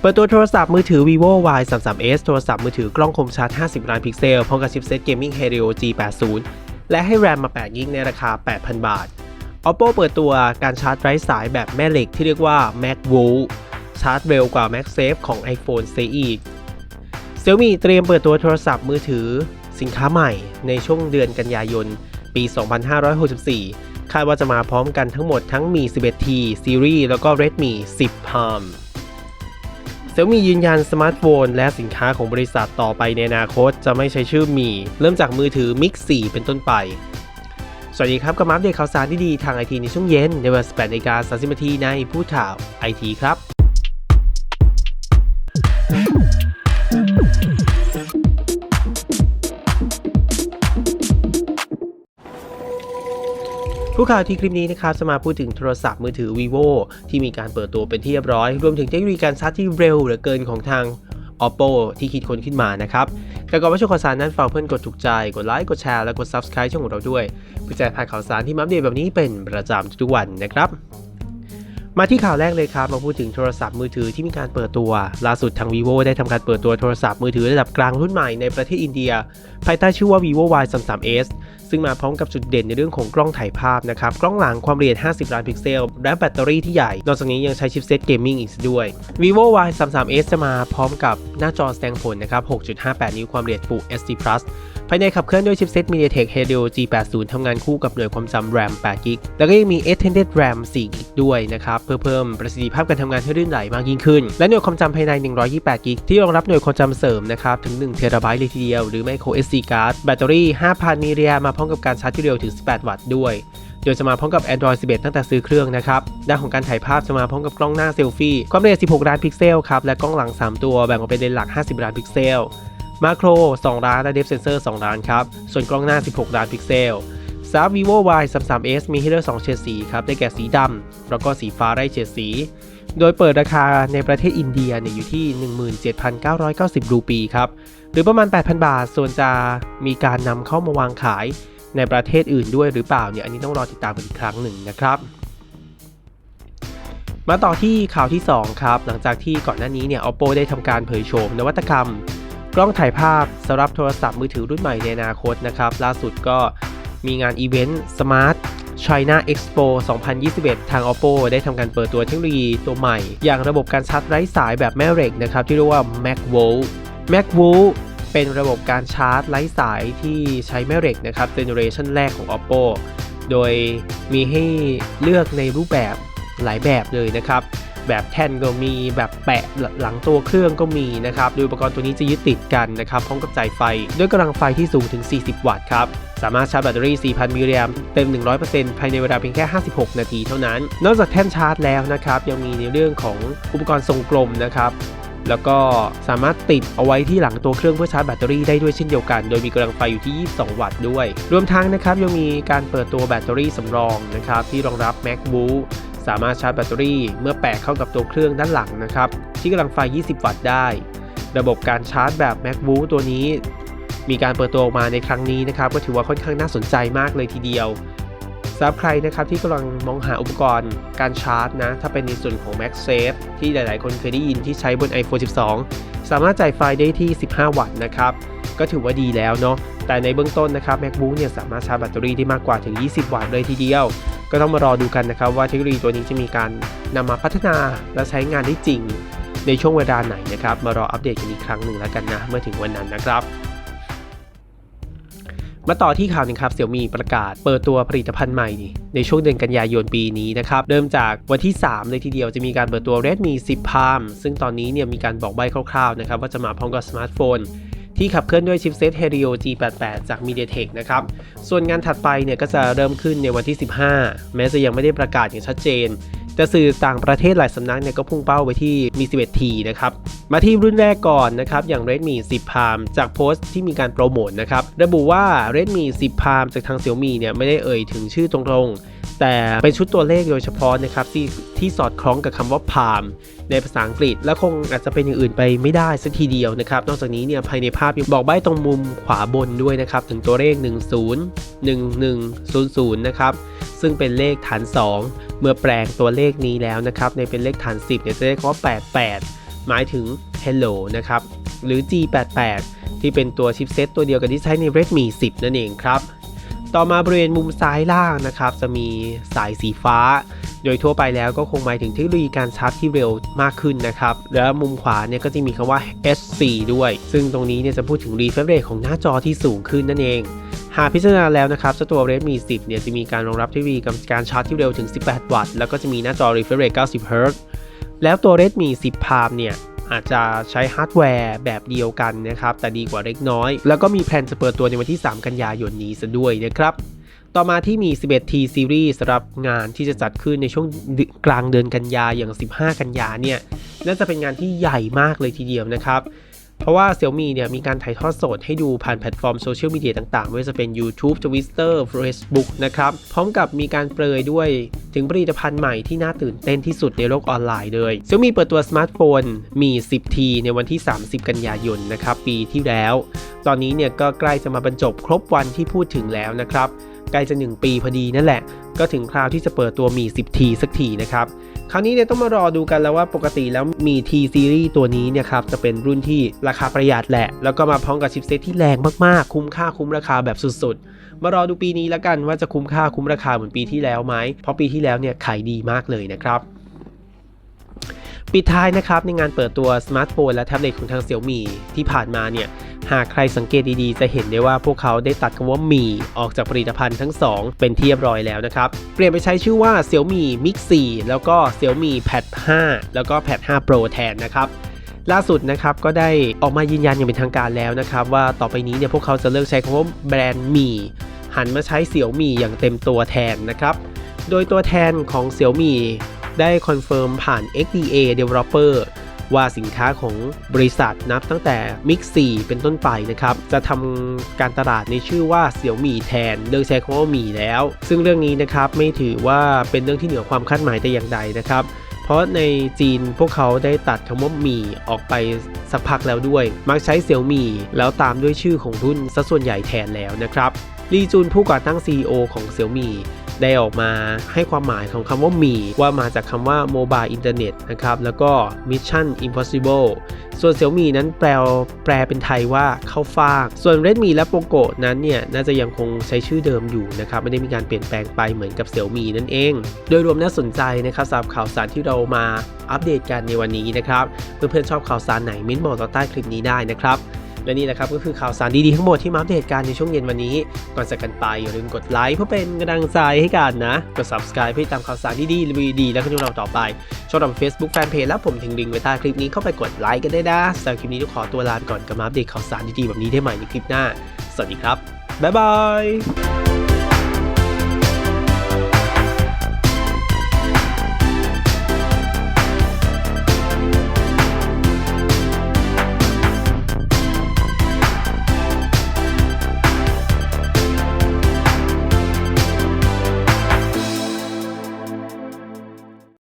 เปิดตัวโทรศัพท์มือถือ vivo y 3 3 s โทรศัพท์มือถือกล้องคมชัด 50 ล้านพิกเซล พร้อมกับชิปเซ็ต Gaming Helio G80 และให้แรมมา 8 กิกในราคา 8,000 บาท Oppo เปิดตัวการชาร์จไร้สายแบบแม่เหล็กที่เรียกว่า MagVolt ชาร์จเร็วกว่า MagSafe ของ iPhone เสียอีก Xiaomi เตรียมเปิดตัวโทรศัพท์มือถือสินค้าใหม่ในช่วงเดือนกันยายน ปี 2564 คาดว่าจะมาพร้อมกันทั้งหมดทั้งมี 11T Series แล้วก็ Redmi 10 Palm Xiaomi ยืนยันสมาร์ทโฟน และสินค้าของบริษัทต่อไปในอนาคต จะไม่ใช้ชื่อมี เริ่มจากมือถือ Mix 4 เป็นต้นไป สวัสดีครับกับมาอัปเดตข่าวสารที่ดีทางไอทีในช่วงเย็นในเวลา18นาฬิกา30นาทีในผู้ข่าวไอทีครับ ผู้ข่าวที่คลิปนี้นะครับจะมาพูดถึงโทรศัพท์มือถือ vivo ที่มีการเปิดตัวเป็นที่เรียบร้อย รวมถึงเทคโนโลยีการชาร์จที่เร็วเหลือเกินของทาง oppo ที่คิดค้นขึ้นมานะครับ แต่ก่อนว่าช่วงข่าวสารนั้นฝากเพื่อนกดถูกใจ กดไลค์ กดแชร์ และกด subscribe ช่องของเราด้วยเพื่อจะได้พาข่าวสารที่มัปเดตแบบนี้เป็นประจำทุกวันนะครับ มาที่ข่าวแรกเลยครับ มาพูดถึงโทรศัพท์มือถือที่มีการเปิดตัว ล่าสุดทาง vivo ได้ทำการเปิดตัวโทรศัพท์มือถือระดับกลางรุ่นใหม่ในประเทศอินเดีย ภายใต้ชื่อว่า vivo y 3 3 s ซึ่งมาพร้อมกับจุดเด่นในเรื่องของกล้องถ่ายภาพนะครับ กล้องหลังความละเอียด 50 ล้านพิกเซล และแบตเตอรี่ที่ใหญ่ นอกจากนี้ยังใช้ชิปเซ็ตเกมมิ่งอีกด้วย vivo y 3 3 s จะมาพร้อมกับหน้าจอแสดงผลนะครับ 6.58 นิ้วความละเอียด Full HD Plus ภายในขับเคลื่อนด้วยชิปเซ็ต MediaTek Helio G80 ทำงานคู่กับหน่วยความจำ RAM 8 GB แล้วก็ยังมี Extended RAM 4 GB ด้วยนะครับเพื่อเพิ่มประสิทธิภาพการทำงานให้ลื่นไหลมากยิ่งขึ้น และหน่วยความจำภายใน 128 GB ที่รองรับหน่วยความจำเสริมนะครับ ถึง1 t b เลยทีเดียว หรือไม่ Micro SD card แบตเตอรี่ 5,000 มิลลิแอมมาพร้อมกับการชาร์จที่เร็วถึง 18 วัตต์ด้วยโดยจะมาพร้อมกับ Android 11 ตั้งแต่ซื้อเครื่องนะครับ ด้านของการถ่ายภาพจะมาพร้อมกับกล้องหน้าเซลฟี่ ความละเอียด 16 ล้านพิกเซลครับ และกล้องหลัง 3 ตัวแบ่งออกเป็นเลนส์หลัก 50 ล้านพิกเซล มาโคร 2 ล้าน และเดฟเซนเซอร์ 2 ล้านครับ ส่วนกล้องหน้า 16 ล้านพิกเซลสำหรับ vivo y 3 3 s มีให้เลือก 2 เฉดสีครับ ได้แก่สีดำ แล้วก็สีฟ้าไร้เฉดสี โดยเปิดราคาในประเทศอินเดียเนี่ยอยู่ที่ 17,990 รูปีครับ หรือประมาณ 8,000 บาท ส่วนจะมีการนำเข้ามาวางขายในประเทศอื่นด้วยหรือเปล่าเนี่ยอันนี้ต้องรอติดตามกันอีกครั้งหนึ่งนะครับมาต่อที่ข่าวที่ 2 ครับ หลังจากที่ก่อนหน้านี้เนี่ย oppo ได้ทำการเผยโฉมนวัตกรรม กล้องถ่ายภาพสำหรับโทรศัพท์มือถือรุ่นใหม่ในอนาคตนะครับ ล่าสุดก็มีงานอีเวนต์ Smart China Expo 2021 ทาง oppo ได้ทำการเปิดตัวเทคโนโลยีตัวใหม่ อย่างระบบการชาร์จไร้สายแบบแม่เหล็กนะครับ ที่เรียกว่า MagVolt MagVolt เป็นระบบการชาร์จไร้สายที่ใช้แม่เหล็กนะครับเจเนอเรชันแรกของ oppo โดยมีให้เลือกในรูปแบบหลายแบบเลยนะครับ แบบแท่นก็มีแบบแปะหลังตัวเครื่องก็มีนะครับโดยอุปกรณ์ตัวนี้จะยึดติดกันนะครับพร้อมกับจ่ายไฟด้วยกำลังไฟที่สูงถึง 40 วัตต์ครับสามารถชาร์จแบตเตอรี่ 4,000 มิลลิแอมเต็ม 100%ภายในเวลาเพียงแค่ 56 นาทีเท่านั้น นอกจากแท่นชาร์จแล้วนะครับยังมีในเรื่องของอุปกรณ์ทรงกลมนะครับแล้วก็สามารถติดเอาไว้ที่หลังตัวเครื่องเพื่อชาร์จแบตเตอรี่ได้ด้วยเช่นเดียวกัน โดยมีกำลังไฟอยู่ที่ 22 วัตต์ด้วย รวมทั้งนะครับยังมีการเปิดตัวแบตเตอรี่สำรองนะครับที่รองรับ MacBook สามารถชาร์จแบตเตอรี่เมื่อแปะเข้ากับตัวเครื่องด้านหลังนะครับ ที่กำลังไฟ 20 วัตต์ได้ ระบบการชาร์จแบบ MacBook ตัวนี้ มีการเปิดตัวออกมาในครั้งนี้นะครับ ก็ถือว่าค่อนข้างน่าสนใจมากเลยทีเดียวสำหรับใครนะครับที่กำลังมองหาอุปกรณ์การชาร์จนะ ถ้าเป็นในส่วนของ MagSafe ที่หลาย ๆ คนเคยได้ยินที่ใช้บน iPhone 12 สามารถจ่ายไฟได้ที่ 15 วัตต์นะครับ ก็ถือว่าดีแล้วเนาะแต่ในเบื้องต้นนะครับ MacBook เนี่ยสามารถชาร์จแบตเตอรี่ได้มากกว่าถึง 20 วัตต์เลยทีเดียว ก็ต้องมารอดูกันนะครับว่าเทคโนโลยีตัวนี้จะมีการนำมาพัฒนาและใช้งานได้จริง ในช่วงเวลาไหนนะครับ มารออัปเดตกันอีกครั้งหนึ่งแล้วกันนะ เมื่อถึงวันนั้นนะครับ มาต่อที่ข่าวหนึงครับเสี่ยวมีประกาศเปิดตัวผลิตภัณฑ์ใหม่ ในช่วงเดือนกันยายนปีนี้นะครับ เริ่มจากวันที่ 3 เลยทีเดียวจะมีการเปิดตัว Redmi 10 Palm ซึ่งตอนนี้เนี่ยมีการบอกใบ้คร่าวๆนะครับว่าจะมาพร้อมกับสมาร์ทโฟน ที่ขับเคลื่อนด้วยชิปเซต Helio G88 จาก MediaTek นะครับ ส่วนงานถัดไปเนี่ยก็จะเริ่มขึ้นในวันที่ 15 แม้จะยังไม่ได้ประกาศอย่างชัดเจน แต่สื่อต่างประเทศหลายสำนักเนี่ยก็พุ่งเป้าไปที่มี 11T นะครับ มาที่รุ่นแรกก่อนนะครับ อย่าง Redmi 10 Palm จากโพสต์ที่มีการโปรโมทนะครับ ระบุว่า Redmi 10 Palm จากทาง Xiaomi เนี่ยไม่ได้เอ่ยถึงชื่อตรงๆ แต่เป็นชุดตัวเลขโดยเฉพาะนะครับที่ที่สอดคล้องกับคำว่า Palm ในภาษาอังกฤษ และคงอาจจะเป็นอย่างอื่นไปไม่ได้สักทีเดียวนะครับ นอกจากนี้เนี่ยภายในภาพยังบอกใบ้ตรงมุมขวาบนด้วยนะครับ ถึงตัวเลข 10 1100 นะครับ ซึ่งเป็นเลขฐาน 2 เมื่อแปลงตัวเลขนี้แล้วนะครับในเป็นเลขฐาน 10เนี่ยจะได้คำว่า88 หมายถึง Hello นะครับหรือ G88 ที่เป็นตัวชิปเซตตัวเดียวกับที่ใช้ใน Redmi 10 นั่นเองครับ ต่อมาบริเวณมุมซ้ายล่างนะครับ จะมีสายสีฟ้า โดยทั่วไปแล้วก็คงหมายถึงเทคโนโลยีการชาร์จที่เร็วมากขึ้นนะครับ แล้วมุมขวาเนี่ยก็จะมีคำว่า S4 ด้วย ซึ่งตรงนี้เนี่ยจะพูดถึง refresh rate ของหน้าจอที่สูงขึ้นนั่นเอง หากพิจารณาแล้วนะครับเจ้าตัว Redmi 10 เนี่ยจะมีการรองรับเทคโนโลยีการชาร์จที่เร็วถึง 18 วัตต์ แล้วก็จะมีหน้าจอ refresh rate 90 Hz แล้วตัว Redmi 10 Prime เนี่ย อาจจะใช้ฮาร์ดแวร์แบบเดียวกันนะครับ แต่ดีกว่าเล็กน้อย แล้วก็มีแพลนจะเปิดตัวในวันที่ 3 กันยายนนี้ซะด้วยนะครับต่อมาที่มี 11T Series สำหรับงานที่จะจัดขึ้นในช่วงกลางเดือนกันยาอย่าง 15 กันยาเนี่ย น่าจะเป็นงานที่ใหญ่มากเลยทีเดียวนะครับ เพราะว่า Xiaomi เนี่ยมีการถ่ายทอดสดให้ดูผ่านแพลตฟอร์มโซเชียลมีเดียต่างๆ ไม่ว่าจะเป็น YouTube Twitter Facebook นะครับ พร้อมกับมีการเปรยด้วยถึงผลิตภัณฑ์ใหม่ที่น่าตื่นเต้นที่สุดในโลกออนไลน์เลย Xiaomi เปิดตัวสมาร์ทโฟนมี 10T ในวันที่ 30 กันยายนนะครับปีที่แล้ว ตอนนี้เนี่ยก็ใกล้จะมาบรรจบครบวันที่พูดถึงแล้วนะครับใกล้จะ 1 ปีพอดีนั่นแหละ ก็ถึงคราวที่จะเปิดตัวมี 10T สักทีนะครับ คราวนี้เนี่ยต้องมารอดูกันแล้วว่าปกติแล้วมี T Series ตัวนี้เนี่ยครับจะเป็นรุ่นที่ราคาประหยัดแหละ แล้วก็มาพร้อมกับชิปเซตที่แรงมากๆ คุ้มค่าคุ้มราคาแบบสุดๆ มารอดูปีนี้แล้วกันว่าจะคุ้มค่าคุ้มราคาเหมือนปีที่แล้วไหมเพราะปีที่แล้วเนี่ยขายดีมากเลยนะครับ ปิดท้ายนะครับในงานเปิดตัวสมาร์ทโฟนและแท็บเล็ตของทาง Xiaomi ที่ผ่านมาเนี่ยหากใครสังเกตดีๆ จะเห็นได้ว่าพวกเขาได้ตัดคำว่ามีออกจากผลิตภัณฑ์ทั้ง 2 เป็นที่เรียบร้อยแล้วนะครับ เปลี่ยนไปใช้ชื่อว่า Xiaomi Mix 4 แล้วก็ Xiaomi Pad 5 แล้วก็ Pad 5 Pro แทนนะครับล่าสุดนะครับก็ได้ออกมายืนยันอย่างเป็นทางการแล้วนะครับ ว่าต่อไปนี้เนี่ยพวกเขาจะเลิกใช้คำว่าแบรนด์มีหันมาใช้ Xiaomi อย่างเต็มตัวแทนนะครับ โดยตัวแทนของ Xiaomi ได้คอนเฟิร์มผ่าน XDA Developer ว่าสินค้าของบริษัทนับตั้งแต่ Mix 4 เป็นต้นไปนะครับ จะทำการตลาดในชื่อว่า Xiaomi แทนเลิกใช้คำว่ามี่แล้ว ซึ่งเรื่องนี้นะครับไม่ถือว่าเป็นเรื่องที่เหนือความคาดหมายแต่อย่างใดนะครับ เพราะในจีนพวกเขาได้ตัดคำว่ามี่ออกไปสักพักแล้วด้วย มักใช้ Xiaomi แล้วตามด้วยชื่อของรุ่นซะส่วนใหญ่แทนแล้วนะครับลีจุนผู้ก่อตั้ง CEO ของ Xiaomi ได้ออกมาให้ความหมายของคำว่ามีว่ามาจากคำว่า Mobile Internet นะครับ แล้วก็ Mission Impossible ส่วน Xiaomi นั้นแปลแปลเป็นไทยว่าเข้าฟาก ส่วน Redmi และ Poco นั้นเนี่ยน่าจะยังคงใช้ชื่อเดิมอยู่นะครับ ไม่ได้มีการเปลี่ยนแปลงไปเหมือนกับ Xiaomi นั่นเอง โดยรวมน่าสนใจนะครับสำหรับข่าวสารที่เรามาอัปเดตกันในวันนี้นะครับ เพื่อนๆชอบข่าวสารไหนเม้นบอกต่อใต้คลิปนี้ได้นะครับ และนี่แหละครับก็คือข่าวสารดีๆทั้งหมดที่มาอัปเดตกันในช่วงเย็นวันนี้ ก่อนจากกันไปอย่าลืมกดไลค์เพื่อเป็นกำลังใจให้กันนะ กด subscribe เพื่อติดตามข่าวสารดีๆรีวิวดีๆแล้วก็ดูเราต่อไปช่องเรา Facebook Fanpage แล้วผมถึงลิงก์ไว้ใต้คลิปนี้เข้าไปกดไลค์กันได้นะสำหรับคลิปนี้ต้องขอตัวลาไปก่อนกับมาอัปเดตข่าวสารดีๆแบบนี้ได้ใหม่ในคลิปหน้า สวัสดีครับบ๊ายบาย